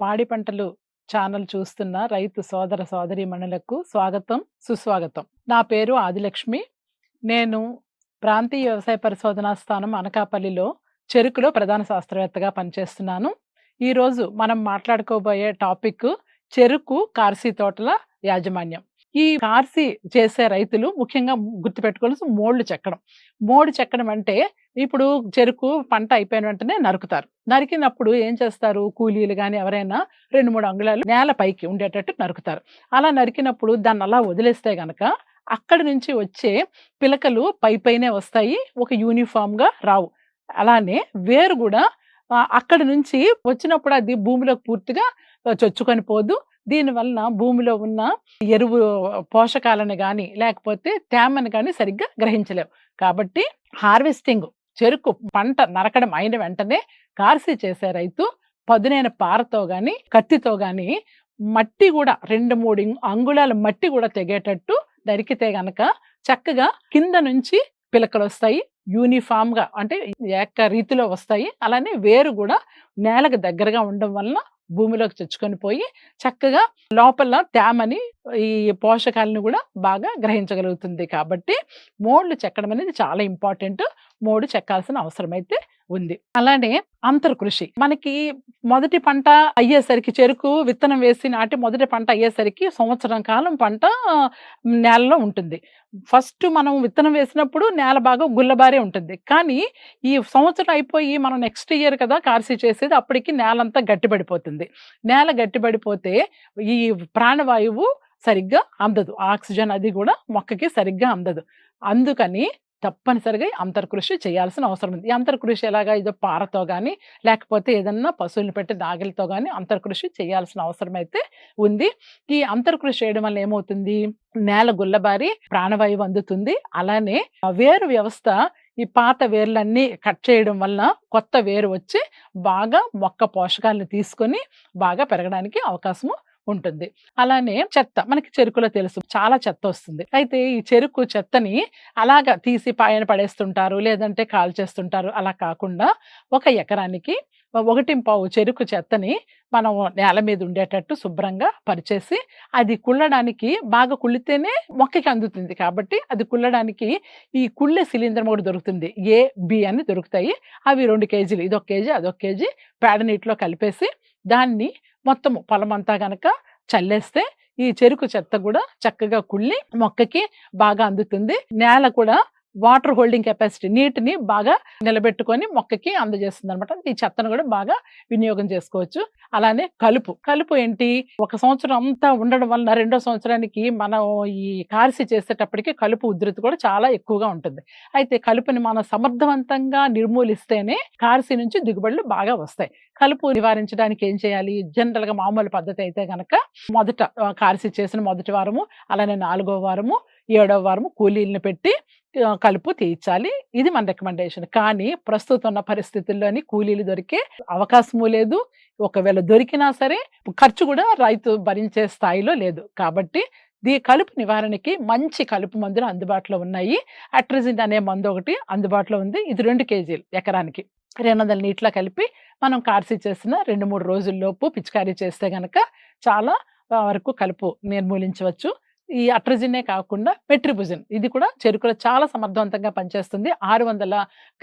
పాడి పంటలు ఛానల్ చూస్తున్న రైతు సోదర సోదరీమణులకు స్వాగతం సుస్వాగతం. నా పేరు ఆదిలక్ష్మి. నేను ప్రాంతీయ వ్యవసాయ పరిశోధనా స్థానం అనకాపల్లిలో చెరుకులో ప్రధాన శాస్త్రవేత్తగా పనిచేస్తున్నాను. ఈరోజు మనం మాట్లాడుకోబోయే టాపిక్ చెరుకు కార్సీ తోటల యాజమాన్యం. ఈ కార్సీ చేసే రైతులు ముఖ్యంగా గుర్తుపెట్టుకోవాల్సి మోళ్ళు చెక్కడం. మోడు చెక్కడం అంటే ఇప్పుడు చెరుకు పంట అయిపోయిన వెంటనే నరుకుతారు. నరికినప్పుడు ఏం చేస్తారు? కూలీలు కానీ ఎవరైనా రెండు మూడు అంగుళాలు నేల పైకి ఉండేటట్టు నరుకుతారు. అలా నరికినప్పుడు దాన్ని అలా వదిలేస్తే గనక అక్కడి నుంచి వచ్చే పిలకలు పై పైనే వస్తాయి. ఒక యూనిఫామ్గా రావు. అలానే వేరు కూడా అక్కడి నుంచి వచ్చినప్పుడు అది భూమిలో పూర్తిగా చొచ్చుకొని పోదు. దీనివలన భూమిలో ఉన్న ఎరువు పోషకాలను కానీ లేకపోతే తేమను కానీ సరిగ్గా గ్రహించలేవు. కాబట్టి హార్వెస్టింగ్ చెరుకు పంట నరకడం అయిన వెంటనే కార్సీ చేసే రైతు పదునైన పారతో గాని కత్తితో గాని మట్టి కూడా రెండు మూడు అంగుళాల మట్టి కూడా తెగేటట్టు నరికితే గనక చక్కగా కింద నుంచి పిలకలు వస్తాయి. యూనిఫామ్గా అంటే ఏక రీతిలో వస్తాయి. అలానే వేరు కూడా నేలకు దగ్గరగా ఉండడం వలన భూమిలోకి చచ్చుకొని పోయి చక్కగా లోపల తేమని ఈ పోషకాలను కూడా బాగా గ్రహించగలుగుతుంది కాబట్టి మోడ్లు చెక్కడం అనేది చాలా ఇంపార్టెంట్. మోడు చెక్కాల్సిన అవసరం అయితే ఉంది. అలానే అంతర్ కృషి. మనకి మొదటి పంట అయ్యేసరికి చెరుకు విత్తనం వేసి నాటి మొదటి పంట అయ్యేసరికి సంవత్సరం కాలం పంట నేలలో ఉంటుంది. ఫస్ట్ మనం విత్తనం వేసినప్పుడు నేల బాగా గుల్లబారే ఉంటుంది. కానీ ఈ సంవత్సరం అయిపోయి మనం నెక్స్ట్ ఇయర్ కదా కార్సి చేసేది అప్పటికి నేలంతా గట్టిపడిపోతుంది. నేల గట్టిపడిపోతే ఈ ప్రాణవాయువు సరిగ్గా అందదు. ఆక్సిజన్ అది కూడా మొక్కకి సరిగ్గా అందదు. అందుకని తప్పనిసరిగా అంతర్కృషి చేయాల్సిన అవసరం ఉంది. ఈ అంతర్కృషి ఎలాగా ఏదో పారతో కానీ లేకపోతే ఏదన్నా పశువులు పెట్టి నాగలితో కానీ అంతర్కృషి చేయాల్సిన అవసరం అయితే ఉంది. ఈ అంతర్కృషి చేయడం వల్ల ఏమవుతుంది? నేల గుల్లబారి ప్రాణవాయువు అందుతుంది. అలానే ఆ వేరు వ్యవస్థ ఈ పాత వేర్లన్నీ కట్ చేయడం వల్ల కొత్త వేరు వచ్చి బాగా మొక్క పోషకాలను తీసుకొని బాగా పెరగడానికి అవకాశము ఉంటుంది. అలానే చెత్త మనకి చెరుకులో తెలుసు చాలా చెత్త వస్తుంది. అయితే ఈ చెరుకు చెత్తని అలాగా తీసి పాయన పడేస్తుంటారు లేదంటే కాల్ చేస్తుంటారు అలా కాకుండా ఒక ఎకరానికి ఒకటి పావు చెరుకు చెత్తని మనం నేల మీద ఉండేటట్టు శుభ్రంగా పరిచేసి అది కుళ్ళడానికి బాగా కుళ్ళితేనే మొక్కకి అందుతుంది. కాబట్టి అది కుళ్ళడానికి ఈ కుళ్ళే శిలీంద్రం ఒకటి దొరుకుతుంది. ఏ బి అని దొరుకుతాయి. అవి రెండు కేజీలు ఇదొక కేజీ అదొక కేజీ పేడ నీటిలో కలిపేసి దాన్ని మొత్తము పొలమంతా కనుక చల్లేస్తే ఈ చెరుకు చెత్త కూడా చక్కగా కుళ్ళి మొక్కకి బాగా అందుతుంది. నేల కూడా వాటర్ హోల్డింగ్ కెపాసిటీ నీటిని బాగా నిలబెట్టుకొని మొక్కకి అందజేస్తుంది అనమాట ఈ చెత్తను కూడా బాగా వినియోగం చేసుకోవచ్చు. అలానే కలుపు. కలుపు ఏంటి? ఒక సంవత్సరం అంతా ఉండడం వలన రెండో సంవత్సరానికి మనం ఈ కార్సి చేసేటప్పటికి కలుపు ఉధృతి కూడా చాలా ఎక్కువగా ఉంటుంది. అయితే కలుపుని మనం సమర్థవంతంగా నిర్మూలిస్తేనే కార్సి నుంచి దిగుబడులు బాగా వస్తాయి. కలుపు నివారించడానికి ఏం చేయాలి? జనరల్గా మామూలు పద్ధతి అయితే కనుక మొదట కార్సి చేసిన మొదటి వారము అలానే నాలుగో వారము ఏడవ వారము కూలీలను పెట్టి కలుపు తీయించాలి ఇది మన రికమెండేషన్. కానీ ప్రస్తుతం ఉన్న పరిస్థితుల్లోని కూలీలు దొరికే అవకాశము లేదు. ఒకవేళ దొరికినా సరే ఖర్చు కూడా రైతు భరించే స్థాయిలో లేదు. కాబట్టి దీ కలుపు నివారణకి మంచి కలుపు మందులు అందుబాటులో ఉన్నాయి. అట్రిజిన్ అనే మందు ఒకటి అందుబాటులో ఉంది. ఇది రెండు కేజీలు ఎకరానికి. రెండు వందల నీటిలో కలిపి మనం కార్సి చేసిన రెండు మూడు రోజుల్లోపు పిచికారీ చేస్తే కనుక చాలా వరకు కలుపు నిర్మూలించవచ్చు. ఈ అట్రజినే కాకుండా మెట్రిబుజిన్. ఇది కూడా చెరుకులో చాలా సమర్థవంతంగా పనిచేస్తుంది. ఆరు వందల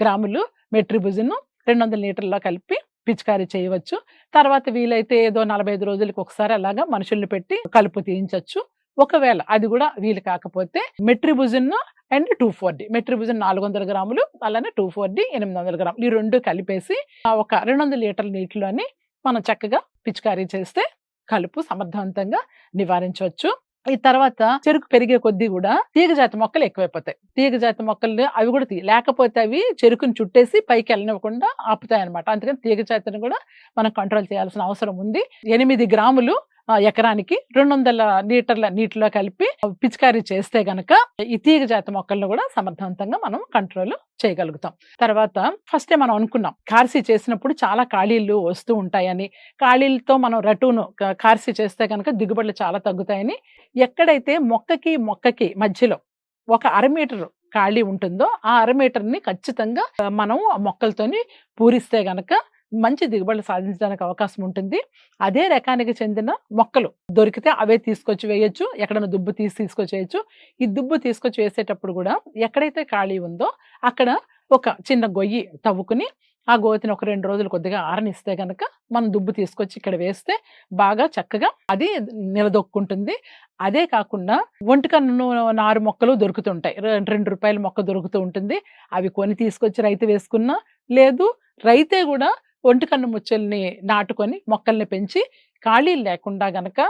గ్రాములు మెట్రిబుజిన్ రెండు వందల లీటర్లో కలిపి పిచికారీ చేయవచ్చు. తర్వాత వీలైతే ఏదో నలభై ఐదు రోజులకు ఒకసారి అలాగా మనుషుల్ని పెట్టి కలుపు తీయించవచ్చు ఒకవేళ అది కూడా వీలు కాకపోతే metribuzin and two four D metribuzin నాలుగు వందల గ్రాములు అలానే టూ ఫోర్ డి ఎనిమిది వందల గ్రాములు. ఈ రెండు కలిపేసి ఒక రెండు వందల లీటర్ల నీటిలోని మనం చక్కగా పిచికారీ చేస్తే కలుపు సమర్థవంతంగా నివారించవచ్చు. ఈ తర్వాత చెరుకు పెరిగే కొద్దీ కూడా తీగ జాతి మొక్కలు ఎక్కువైపోతాయి. తీగ జాతి మొక్కలు అవి కూడా తీ లేకపోతే అవి చెరుకుని చుట్టేసి పైకి వెళ్ళనివ్వకుండా ఆపుతాయి అనమాట అందుకని తీగ జాతిని కూడా మనం కంట్రోల్ చేయాల్సిన అవసరం ఉంది. ఎనిమిది గ్రాములు ఎకరానికి రెండు వందల లీటర్ల నీటిలో కలిపి పిచికారీ చేస్తే గనక ఈ తీగ జాతి మొక్కలను కూడా సమర్థవంతంగా మనం కంట్రోల్ చేయగలుగుతాం. తర్వాత ఫస్ట్ మనం అనుకున్నాం కార్సీ చేసినప్పుడు చాలా ఖాళీలు వస్తూ ఉంటాయని ఖాళీలతో మనం రటును కార్సీ చేస్తే కనుక దిగుబడులు చాలా తగ్గుతాయని ఎక్కడైతే మొక్కకి మొక్కకి మధ్యలో ఒక అర మీటర్ ఖాళీ ఉంటుందో ఆ అర మీటర్ని ఖచ్చితంగా మనం మొక్కలతోని పూరిస్తే గనక మంచి దిగుబడులు సాధించడానికి అవకాశం ఉంటుంది. అదే రకానికి చెందిన మొక్కలు దొరికితే అవే తీసుకొచ్చి వేయొచ్చు. ఎక్కడైనా దుబ్బు తీసి తీసుకొచ్చి వేయచ్చు ఈ దుబ్బు తీసుకొచ్చి వేసేటప్పుడు కూడా ఎక్కడైతే ఖాళీ ఉందో అక్కడ ఒక చిన్న గొయ్యి తవ్వుకుని, ఆ గోతిని ఒక రెండు రోజులు కొద్దిగా ఆరనిస్తే కనుక మనం దుబ్బు తీసుకొచ్చి ఇక్కడ వేస్తే బాగా చక్కగా అది నిలదొక్కుంటుంది. అదే కాకుండా ఒంటికన్ను నారు మొక్కలు దొరుకుతుంటాయి. రెండు రెండు 2 మొక్క దొరుకుతూ ఉంటుంది. అవి కొని తీసుకొచ్చి రైతు వేసుకున్నా, లేదు రైతే కూడా ఒంటికన్ను ముచ్చల్ని నాటుకొని మొక్కల్ని పెంచి ఖాళీలు లేకుండా గనక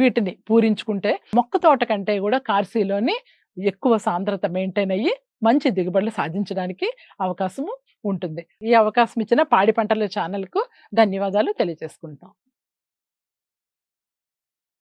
వీటిని పూరించుకుంటే మొక్క తోట కంటే కూడా కార్సీలోని ఎక్కువ సాంద్రత మెయింటైన్ అయ్యి మంచి దిగుబడులు సాధించడానికి అవకాశము ఉంటుంది. ఈ అవకాశం ఇచ్చిన పాడి పంటల ఛానల్‌కు ధన్యవాదాలు తెలియజేసుకుంటాం.